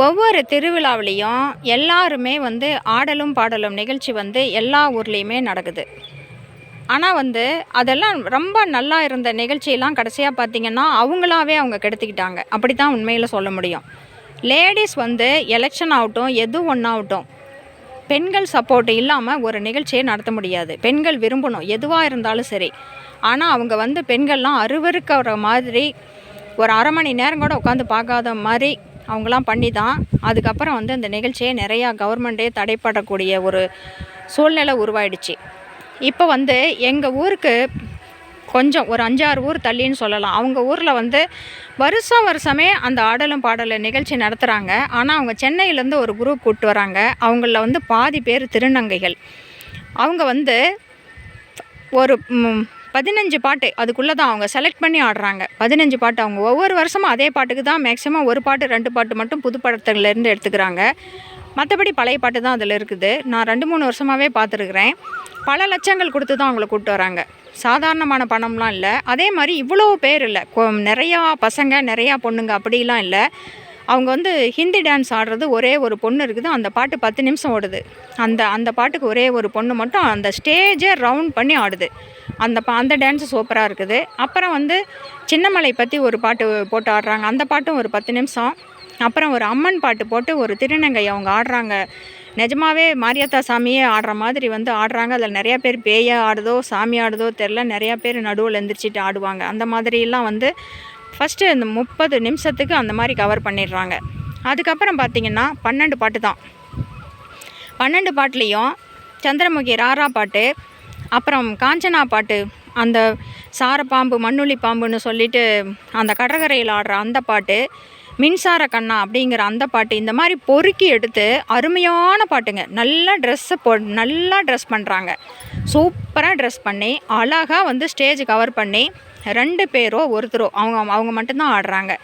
ஒவ்வொரு திருவிழாவிலையும் எல்லாருமே வந்து ஆடலும் பாடலும் நிகழ்ச்சி வந்து எல்லா ஊர்லேயுமே நடக்குது. ஆனால் வந்து அதெல்லாம் ரொம்ப நல்லா இருந்த நிகழ்ச்சியெல்லாம் கடைசியாக பார்த்தீங்கன்னா அவங்களாவே அவங்க கெடுத்துக்கிட்டாங்க. அப்படி தான் உண்மையில் சொல்ல முடியும். லேடிஸ் வந்து எலெக்ஷன் ஆகட்டும் எது ஒன்றாகட்டும் பெண்கள் சப்போர்ட் இல்லாமல் ஒரு நிகழ்ச்சியை நடத்த முடியாது. பெண்கள் விரும்பணும் எதுவாக இருந்தாலும் சரி. ஆனால் அவங்க வந்து பெண்கள்லாம் அருவருக்கிற மாதிரி ஒரு அரை மணி நேரம் கூட உட்காந்து பார்க்காத மாதிரி அவங்களாம் பண்ணி தான் அதுக்கப்புறம் வந்து அந்த நிகழ்ச்சியை நிறையா கவர்மெண்ட்டே தடைப்படக்கூடிய ஒரு சூழ்நிலை உருவாயிடுச்சு. இப்போ வந்து எங்கள் ஊருக்கு கொஞ்சம் ஒரு அஞ்சாறு ஊர் தள்ளின்னு சொல்லலாம். அவங்க ஊரில் வந்து வருஷம் வருஷமே அந்த ஆடலும் பாடலும் நிகழ்ச்சி நடத்துகிறாங்க ஆனால் அவங்க சென்னையிலேருந்து ஒரு குரூப் கூப்பிட்டு வராங்க. அவங்கள வந்து பாதி பேர் திருநங்கைகள். அவங்க வந்து ஒரு பதினஞ்சு பாட்டு அதுக்குள்ளே தான் அவங்க செலக்ட் பண்ணி ஆடுறாங்க. பதினஞ்சு பாட்டு அவங்க ஒவ்வொரு வருஷமும் அதே பாட்டுக்கு தான் மேக்ஸிமம் ஒரு பாட்டு ரெண்டு பாட்டு மட்டும் புது படத்துலேருந்து எடுத்துக்கிறாங்க. மற்றபடி பழைய பாட்டு தான் அதில் இருக்குது. நான் ரெண்டு மூணு வருஷமாகவே பார்த்துருக்குறேன். பல லட்சங்கள் கொடுத்து தான் அவங்கள கூப்பிட்டு வராங்க. சாதாரணமான பணம்லாம் இல்லை. அதே மாதிரி இவ்வளோ பேர் இல்லை. கொ- நிறையா பசங்க நிறையா பொண்ணுங்க அப்படிலாம் இல்லை. அவங்க வந்து ஹிந்தி டான்ஸ் ஆடுறது ஒரே ஒரு பொண்ணு இருக்குது. அந்த பாட்டு பத்து நிமிஷம் ஓடுது. அந்த அந்த பாட்டுக்கு ஒரே ஒரு பொண்ணு மட்டும் அந்த ஸ்டேஜே ரவுண்ட் பண்ணி ஆடுது. அந்த பா அந்த டான்ஸு சூப்பராக இருக்குது. அப்புறம் வந்து சின்னமலை பற்றி ஒரு பாட்டு போட்டு ஆடுறாங்க. அந்த பாட்டும் ஒரு பத்து நிமிஷம். அப்புறம் ஒரு அம்மன் பாட்டு போட்டு ஒரு திருநங்கை அவங்க ஆடுறாங்க. நிஜமாவே மாரியாத்தா சாமியே ஆடுற மாதிரி வந்து ஆடுறாங்க. அதில் நிறையா பேர் பேயா ஆடுதோ சாமி ஆடுதோ தெரில நிறையா பேர் நடுவில் எந்திரிச்சிட்டு ஆடுவாங்க. அந்த மாதிரிலாம் வந்து ஃபஸ்ட்டு அந்த முப்பது நிமிஷத்துக்கு அந்த மாதிரி கவர் பண்ணிடுறாங்க. அதுக்கப்புறம் பார்த்திங்கன்னா பன்னெண்டு பாட்டு தான். பன்னெண்டு பாட்டுலேயும் சந்திரமுகி ராரா பாட்டு அப்புறம் காஞ்சனா பாட்டு அந்த சாரப்பாம்பு மண்ணுளி பாம்புன்னு சொல்லிட்டு அந்த கடற்கரையில் ஆடுற அந்த பாட்டு மின்சார கண்ணா அப்படிங்கிற அந்த பாட்டு இந்த மாதிரி பொறுக்கி எடுத்து அருமையான பாட்டுங்க. நல்லா ட்ரெஸ்ஸை போ நல்லா ட்ரெஸ் பண்ணுறாங்க சூப்பராக ட்ரெஸ் பண்ணி அழகாக வந்து ஸ்டேஜ் கவர் பண்ணி ரெண்டு பேரோ ஒருத்தரோ அவங்க அவங்க மட்டும்தான் ஆடுறாங்க.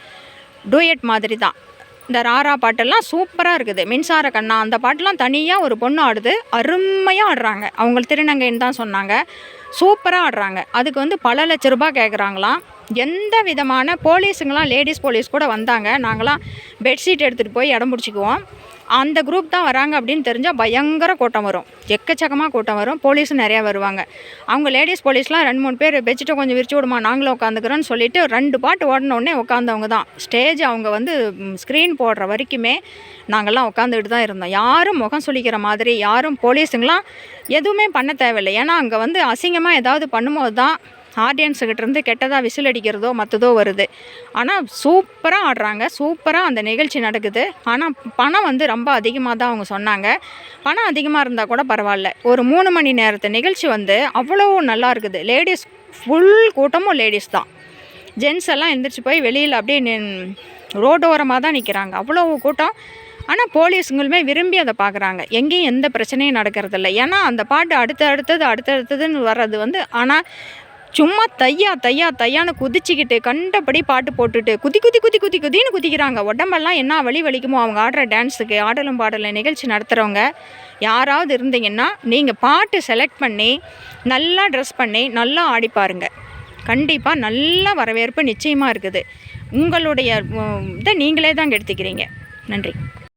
டூயட் மாதிரி தான். இந்த ராரா பாட்டெல்லாம் சூப்பராக இருக்குது. மின்சார கண்ணா அந்த பாட்டெல்லாம் தனியாக ஒரு பொண்ணு ஆடுது. அருமையாக ஆடுறாங்க. அவங்க திருநங்கைன்னு தான் சொன்னாங்க. சூப்பராக ஆடுறாங்க. அதுக்கு வந்து பல லட்ச ரூபாய் கேட்குறாங்களாம் எந்த விதமான போலீஸுங்களாம் லேடிஸ் போலீஸ் கூட வந்தாங்க. நாங்களாம் பெட்ஷீட் எடுத்துகிட்டு போய் இடம் பிடிச்சிக்குவோம். அந்த குரூப் தான் வராங்க அப்படின்னு தெரிஞ்சால் பயங்கர கூட்டம் வரும். எக்கச்சக்கமாக கூட்டம் வரும். போலீஸும் நிறையா வருவாங்க. அவங்க லேடிஸ் போலீஸ்லாம் ரெண்டு மூணு பேர் பெட்ஷீட்டை கொஞ்சம் விரிச்சு விடுமா நாங்களும் உட்காந்துக்கிறோன்னு சொல்லிட்டு ரெண்டு பாட்டு ஓடின உட்காந்தவங்க தான். ஸ்டேஜ் அவங்க வந்து ஸ்க்ரீன் போடுற வரைக்குமே நாங்கள்லாம் உட்காந்துக்கிட்டு தான் இருந்தோம். யாரும் முகம் சுளிக்கிற மாதிரி யாரும் போலீஸுங்களாம் எதுவுமே பண்ண தேவையில்லை. ஏன்னா அங்கே வந்து அசிங்கமாக ஏதாவது பண்ணும்போது தான் ஆடியன்ஸுக்கிட்டேருந்து கெட்டதாக விசில் அடிக்கிறதோ மற்றதோ வருது. ஆனால் சூப்பராக ஆடுறாங்க. சூப்பராக அந்த நிகழ்ச்சி நடக்குது. ஆனால் பணம் வந்து ரொம்ப அதிகமாக தான் அவங்க சொன்னாங்க. பணம் அதிகமாக இருந்தால் கூட பரவாயில்ல. ஒரு மூணு மணி நேரத்து நிகழ்ச்சி வந்து அவ்வளோ நல்லா இருக்குது. லேடிஸ் ஃபுல் கூட்டமும் லேடிஸ் தான். ஜென்ஸ் எல்லாம் எந்திரிச்சு போய் வெளியில் அப்படியே நின்- ரோட்டோரமாக தான் நிற்கிறாங்க அவ்வளோ கூட்டம். ஆனால் போலீஸுங்களுமே விரும்பி அதை பார்க்குறாங்க எங்கேயும் எந்த பிரச்சனையும் நடக்கிறதில்ல. ஏன்னா அந்த பாட்டு அடுத்து அடுத்தது அடுத்தடுத்ததுன்னு வர்றது வந்து ஆனால் சும்மா தையா தையா தையான்னு குதிச்சுக்கிட்டு கண்டபடி பாட்டு போட்டுட்டு குதி குதி குதி குதி குதின்னு குதிக்கிறாங்க. உடம்பெல்லாம் என்ன வலி வலிக்குமோ அவங்க ஆடுற டான்ஸுக்கு ஆடலும் பாடலும் நிகழ்ச்சி நடத்துகிறவங்க யாராவது இருந்தீங்கன்னா நீங்கள் பாட்டு செலக்ட் பண்ணி நல்லா ட்ரெஸ் பண்ணி நல்லா ஆடி பாருங்க. கண்டிப்பாக நல்ல வரவேற்பு நிச்சயமாக இருக்குது. உங்களுடைய இதை நீங்களே தான் எடுத்துக்கிறீங்க. நன்றி.